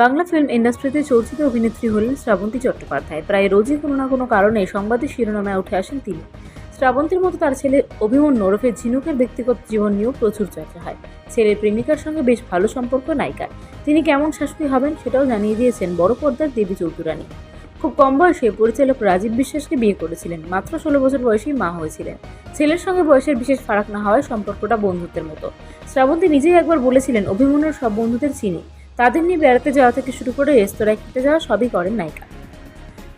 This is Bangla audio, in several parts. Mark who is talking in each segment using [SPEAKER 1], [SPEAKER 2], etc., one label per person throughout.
[SPEAKER 1] বাংলা ফিল্ম ইন্ডাস্ট্রিতে চর্চিত অভিনেত্রী হলেন শ্রাবন্তী চট্টোপাধ্যায়। প্রায় রোজই কোনো না কোনো কারণে সংবাদের শিরোনামে উঠে আসেন তিনি। শ্রাবন্তীর মতো তার ছেলে অভিমন্যু ওরফে ঝিনুকের ব্যক্তিগত জীবন নিয়েও প্রচুর চর্চা হয়। ছেলের প্রেমিকার সঙ্গে বেশ ভালো সম্পর্ক নায়িকার। তিনি কেমন শাশুড়ি হবেন সেটাও জানিয়ে দিয়েছেন বড় পর্দার দেবী চৌধুরানী। খুব কম বয়সে পরিচালক রাজীব বিশ্বাসকে বিয়ে করেছিলেন। মাত্র ষোলো বছর বয়সেই মা হয়েছিলেন। ছেলের সঙ্গে বয়সের বিশেষ ফারাক না হওয়ায় সম্পর্কটা বন্ধুত্বের মতো। শ্রাবন্তী নিজেই একবার বলেছিলেন অভিমন্যুর সব বন্ধুদের চিনি। তাদের নিয়ে বেড়াতে যাওয়া থেকে শুরু করে রেস্তোরাঁয় খেতে যাওয়া সবই করেন নায়িকা।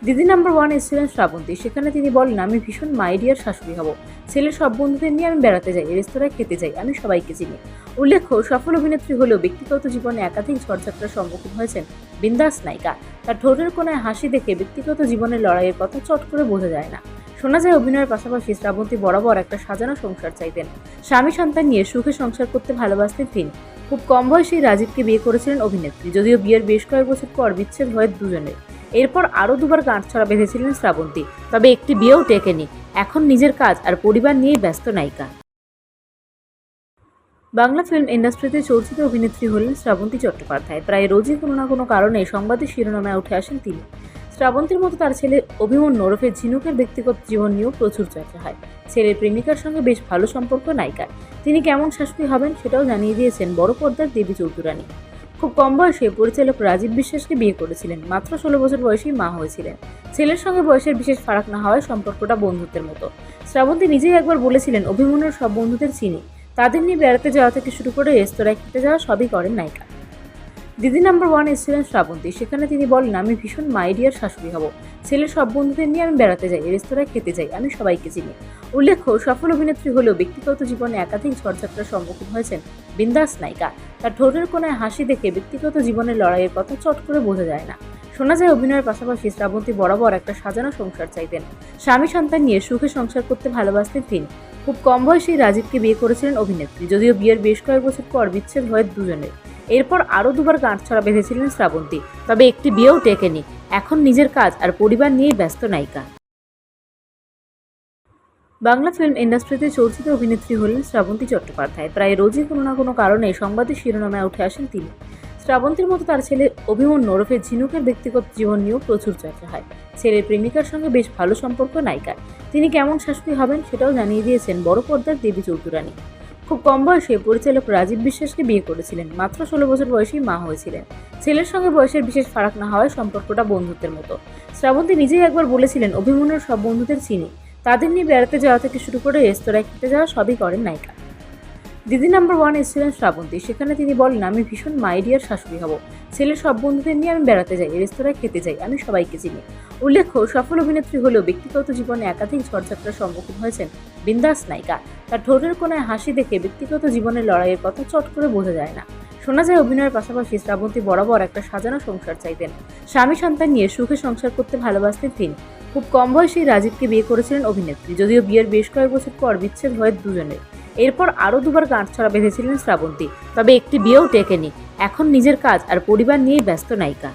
[SPEAKER 1] দিদি নাম্বার ওয়ান এসেছিলেন শ্রাবন্তী। সেখানে তিনি বলেন, আমি ভীষণ মাইডিয়ার শাশুড়ি হব। ছেলের সব বন্ধুদের নিয়ে আমি বেড়াতে যাই, রেস্তোরাঁয় খেতে যাই, আমি সবাইকে চিনি। উল্লেখ্য, সফল অভিনেত্রী হলেও ব্যক্তিগত জীবনে একাধিক ঝড়ঝাপটার সম্মুখীন হয়েছেন বিন্দাস নায়িকা। তার ঠোঁটের কোনায় হাসি দেখে ব্যক্তিগত জীবনের লড়াইয়ের কথা চট করে বোঝা যায় না। শোনা যায়, অভিনয়ের পাশাপাশি শ্রাবন্তী বরাবর একটা সাজানো সংসার চাইতেন। স্বামী সন্তান নিয়ে সুখে সংসার করতে ভালোবাসতেন তিনি। খুব কম বয়সেই রাজীবকে বিয়ে করেছিলেন অভিনেত্রী। যদিও বিয়ের বেশ কয়েক বছর পর বিচ্ছেদ হয় দুজনের। এরপর আরও দুবার গাঁটছড়া বেঁধেছিলেন শ্রাবন্তী। তবে একটি বিয়েও টেকেনি। এখন নিজের কাজ আর পরিবার নিয়েই ব্যস্ত নায়িকা। বাংলা ফিল্ম ইন্ডাস্ট্রিতে চর্চিত অভিনেত্রী হলেন শ্রাবন্তী চট্টোপাধ্যায়। প্রায় রোজই কোনো না কোনো কারণে সংবাদের শিরোনামে উঠে আসেন তিনি। শ্রাবন্তীর মতো তার ছেলে অভিমন্যু ওরফে ঝিনুকের ব্যক্তিগত জীবন নিয়েও প্রচুর চর্চা হয়। ছেলের প্রেমিকার সঙ্গে বেশ ভালো সম্পর্ক নায়িকার। তিনি কেমন শাশুড়ি হবেন সেটাও জানিয়ে দিয়েছেন বড় পর্দার দেবী চৌধুরানী। খুব কম বয়সে পরিচালক রাজীব বিশ্বাসকে বিয়ে করেছিলেন। মাত্র ষোলো বছর বয়সেই মা হয়েছিলেন। ছেলের সঙ্গে বয়সের বিশেষ ফারাক না হওয়ায় সম্পর্কটা বন্ধুত্বের মতো। শ্রাবন্তী নিজেই একবার বলেছিলেন, অভিমন্যুর সব বন্ধুদের চিনি। তাদের নিয়ে বেড়াতে যাওয়া থেকে শুরু করে রেস্তোরাঁয় খেতে যাওয়া সবই করেন নায়িকা। দিদি নাম্বার ওয়ান এসেছিলেন শ্রাবন্তী। সেখানে তিনি বলেন, আমি ভীষণ মাইডিয়ার শাশুড়ি হব। ছেলের সব বন্ধুদের নিয়ে আমি বেড়াতে যাই, রেস্তোরাঁয় খেতে যাই, আমি সবাইকে চিনি। উল্লেখ্য, সফল অভিনেত্রী হলেও ব্যক্তিগত জীবনে একাধিক ঝড়ঝাপটার সম্মুখীন হয়েছেন বিন্দাস নায়িকা। তার ঠোঁটের কোনায় হাসি দেখে ব্যক্তিগত জীবনের লড়াইয়ের কথা চট করে বোঝা যায় না। শোনা যায়, অভিনয়ের পাশাপাশি শ্রাবন্তী বরাবর একটা সাজানো সংসার চাইতেন। স্বামী সন্তান নিয়ে সুখে সংসার করতে ভালোবাসতেন তিনি। খুব কম বয়সেই রাজীবকে বিয়ে করেছিলেন অভিনেত্রী, যদিও বিয়ের বেশ কয়েক বছর পর বিচ্ছেদ হয় দুজনের। এরপর আরও দুবার গাঁটছড়া বেঁধেছিলেন শ্রাবন্তী, তবে একটি বিয়েও টেকেনি। এখন নিজের কাজ আর পরিবার নিয়েই ব্যস্ত নায়িকা। বাংলা ফিল্ম ইন্ডাস্ট্রিতে চর্চিত অভিনেত্রী হলেন শ্রাবন্তী চট্টোপাধ্যায়। প্রায় রোজই কোনো না কোনো কারণে সংবাদের শিরোনামে উঠে আসেন তিনি। শ্রাবন্তীর মতো তার ছেলে অভিমন্যু ওরফে ঝিনুকের ব্যক্তিগত জীবন নিয়েও প্রচুর চর্চা হয়। ছেলের প্রেমিকার সঙ্গে বেশ ভালো সম্পর্ক নায়িকার। তিনি কেমন শাশুড়ি হবেন সেটাও জানিয়ে দিয়েছেন বড় পর্দার দেবী চৌধুরানী। খুব কম বয়সে পরিচালক রাজীব বিশ্বাসকে বিয়ে করেছিলেন। মাত্র ষোলো বছর বয়সেই মা হয়েছিলেন। ছেলের সঙ্গে বয়সের বিশেষ ফারাক না হওয়ায় সম্পর্কটা বন্ধুত্বের মতো। শ্রাবন্তী নিজেই একবার বলেছিলেন, অভিমন্যুর সব বন্ধুদের চিনি। তাদের নিয়ে বেড়াতে যাওয়া থেকে শুরু করে রেস্তোরাঁয় খেতে যাওয়া সবই করেন নায়িকা। দিদি নাম্বার ওয়ান এসেছিলেন শ্রাবন্তী। সেখানে তিনি বলেন, আমি ভীষণ মাইডিয়ার শাশুড়ি হব। ছেলের সব বন্ধুদের নিয়ে আমি বেড়াতে যাই, রেস্তোরাঁয় খেতে যাই, আমি সবাইকে চিনি। উল্লেখ্য, সফল অভিনেত্রী হলেও ব্যক্তিগত জীবনে একাধিক ঝড়ঝাপটার সম্মুখীন হয়েছেন বিন্দাস নায়িকা। তার ঠোঁটের কোনায় হাসি দেখে ব্যক্তিগত জীবনের লড়াইয়ের কথা চট করে বোঝা যায় না। শোনা যায়, অভিনয়ের পাশাপাশি শ্রাবন্তী বরাবর একটা সাজানো সংসার চাইতেন। স্বামী সন্তান নিয়ে সুখে সংসার করতে ভালোবাসতেন তিনি। খুব কম বয়সেই রাজীবকে বিয়ে করেছিলেন অভিনেত্রী, যদিও বিয়ের বেশ কয়েক বছর পর বিচ্ছেদ হয় দুজনের। এরপর আরও দুবার গাঁটছড়া বেঁধেছিলেন শ্রাবন্তী, তবে একটি বিয়েও টেকেনি। এখন নিজের কাজ আর পরিবার নিয়েই ব্যস্ত নায়িকা।